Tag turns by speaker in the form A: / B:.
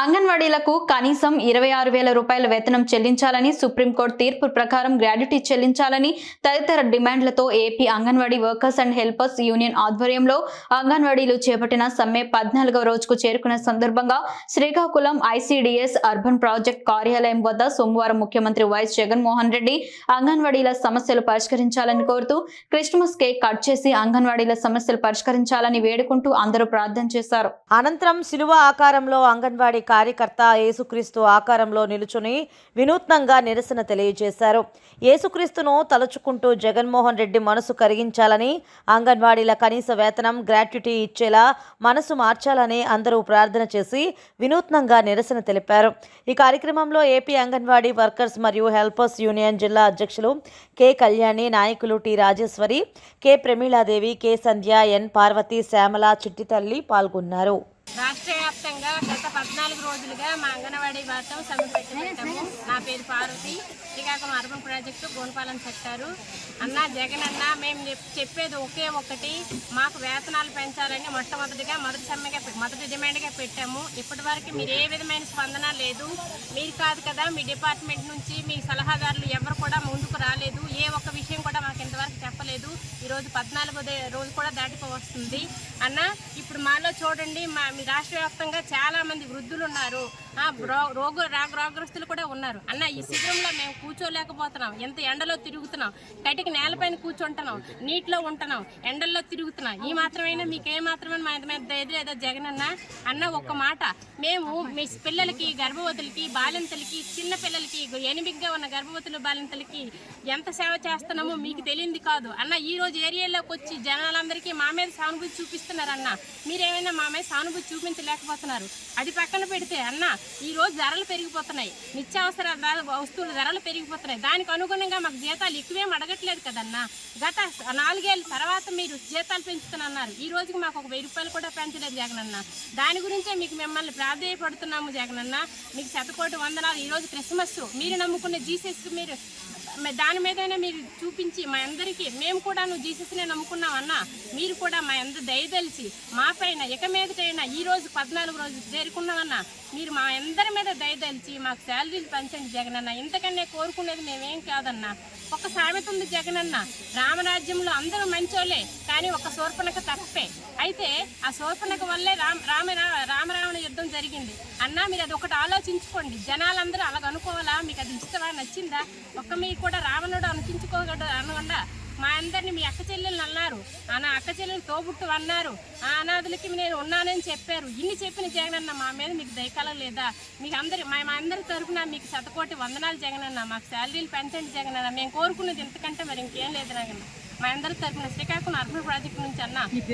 A: అంగన్వాడీలకు కనీసం ఇరవై ఆరు వేల రూపాయల వేతనం చెల్లించాలని సుప్రీంకోర్టు తీర్పు ప్రకారం గ్రాడ్యుటీ చెల్లించాలని తదితర డిమాండ్లతో AP anganwadi workers and helpers union ఆధ్వర్యంలో అంగన్వాడీలు చేపట్టిన సమ్మె పద్నాలుగవ రోజుకు చేరుకున్న సందర్భంగా శ్రీకాకుళం ఐసీడీఎస్ అర్బన్ ప్రాజెక్ట్ కార్యాలయం వద్ద సోమవారం ముఖ్యమంత్రి వైఎస్ జగన్మోహన్ రెడ్డి అంగన్వాడీల సమస్యలు పరిష్కరించాలని కోరుతూ క్రిస్మస్ కేక్ కట్ చేసి అంగన్వాడీల సమస్యలు పరిష్కరించాలని వేడుకుంటూ అందరూ ప్రార్థన చేశారు.
B: అనంతరం శిలువ ఆకారంలో అంగన్వాడీ కార్యకర్త యేసుక్రీస్తు ఆకారంలో నిలుచుని వినూత్నంగా నిరసన తెలియజేశారు. యేసుక్రీస్తును తలుచుకుంటూ జగన్మోహన్ రెడ్డి మనసు కరిగించాలని అంగన్వాడీల కనీస వేతనం గ్రాట్యుటీ ఇచ్చేలా మనసు మార్చాలని అందరూ ప్రార్థన చేసి వినూత్నంగా నిరసన తెలిపారు. ఈ కార్యక్రమంలో ఏపీ అంగన్వాడీ వర్కర్స్ మరియు హెల్పర్స్ యూనియన్ జిల్లా అధ్యక్షులు కె కళ్యాణి నాయకులు T Rajeshwari K Pramiladevi K Sandhya N Parvati Shyamala Chittitalli పాల్గొన్నారు.
C: రాష్ట్ర వ్యాప్తంగా గత నాలుగు రోజులుగా మా అంగన్వాడీ వార్తం సమ్మె పెట్టాము నా పేరు Parvati. Srikakulam urban project Gonapalem sector. అన్న జగన్ అన్న మేము చెప్- చెప్పేది ఒకే ఒకటి మాకు వేతనాలు పెంచాలని మొట్టమొదటిగా మొదటి సమ్మెగా మొదటి డిమాండ్గా పెట్టాము. ఇప్పటి వరకు మీరు ఏ విధమైన స్పందన లేదు. మీరు కాదు కదా మీ డిపార్ట్మెంట్ నుంచి మీ సలహాదారులు ఎవరు కూడా ముందుకు రాలేదు. ఏ ఒక్క విషయం కూడా మాకు ఇంతవరకు చెప్పలేదు. ఈరోజు పద్నాలుగో రోజు కూడా దాటిపోవస్తుంది. అన్న ఇప్పుడు మాలో చూడండి మా మీ రాష్ట్ర వ్యాప్తంగా చాలా మంది రోగులు ఉన్నారు. ఆ, రోగ రాగ రోగగ్రస్తులు కూడా ఉన్నారు. అన్న ఈ శిబిరంలో మేము కూర్చోలేకపోతున్నాం. ఎంత ఎండలో తిరుగుతున్నాం. కటికి నేలపైన కూర్చుంటున్నాం. నీటిలో ఉంటున్నాం. ఎండల్లో తిరుగుతున్నాం. ఈ మాత్రమైనా? మీకు ఏ మాత్రమే మా మీద లేదా జగన్ అన్న? అన్న ఒక్క మాట. మేము మీ పిల్లలకి గర్భవతులకి బాలింతలకి చిన్న పిల్లలకి ఎనిమిదిగా ఉన్న గర్భవతులు బాలింతలకి ఎంత సేవ చేస్తున్నామో మీకు తెలియంది కాదు. అన్న ఈ రోజు ఏరియాలోకి వచ్చి జనాలందరికీ మా మీద సానుభూతి చూపిస్తున్నారు అన్న మీరేమైనా మా మీద సానుభూతి చూపించలేకపోతున్నారు. అది పక్కన పెడితే అన్న ఈరోజు ధరలు పెరిగిపోతున్నాయి. నిత్యావసర వస్తువులు వస్తువుల ధరలు పెరిగిపోతున్నాయి. దానికి అనుగుణంగా మాకు జీతాలు ఎక్కువేం అడగట్లేదు కదన్నా. గత నాలుగేళ్ళ తర్వాత మీరు జీతాలు పెంచుతున్నారు ఈ రోజుకి మాకు ఒక వెయ్యి రూపాయలు కూడా పెంచలేదు జగనన్న. దాని గురించే మీకు మిమ్మల్ని ప్రాధాన్యపడుతున్నాము జగనన్న. మీకు శతకోటి వందనాలు. ఈరోజు క్రిస్మస్. మీరు నమ్ముకున్న జీసస్ మీరు దాని మీదైనా మీరు చూపించి మా అందరికీ మేము కూడా నువ్వు జీసస్నే నమ్ముకున్నాం అన్న మీరు కూడా మా అందరు దయదలిచి మా పైన ఇక మీదటైనా ఈ రోజు పద్నాలుగు రోజులు చేరుకున్నామన్న మీరు మా అందరి మీద దయదలిచి మాకు శాలరీలు పెంచండి జగనన్న ఇంతకన్నా కోరుకునేది మేమేం కాదన్నా. ఒక సామెత ఉంది జగనన్న రామరాజ్యంలో అందరూ మంచోలే కానీ ఒక శూర్పణక తప్పే. అయితే ఆ శూర్పణక వల్లే రామ రామ రామరావణ యుద్ధం జరిగింది. అన్నా మీరు అది ఒకటి ఆలోచించుకోండి. జనాలందరూ అలాగ అనుకోవాలా? మీకు అది ఇష్టమా? నచ్చిందా? ఒక్క మీ కూడా రావణుడు అనిపించుకోగలడు అనకుండా మా అందరిని మీ అక్క చెల్లెలు అన్నారు. ఆ నా అక్క చెల్లెలు తోబుట్టు అన్నారు. ఆ అనాథులకి నేను ఉన్నానని చెప్పారు. ఇన్ని చెప్పిన జగనన్న మా మీద మీకు దయకాలం లేదా మీకు అందరి మా మా అందరి తరఫున మీకు శతకోటి వందనాలు జగనన్న మాకు శాలరీలు పెంచండి జగనన్న మేము కోరుకున్నది ఇంతకంటే మరి ఇంకేం లేదు నాగన్న. మా అందరి తరఫున శ్రీకాకుళం అర్బన్ ప్రాజెక్ట్ నుంచి అన్న.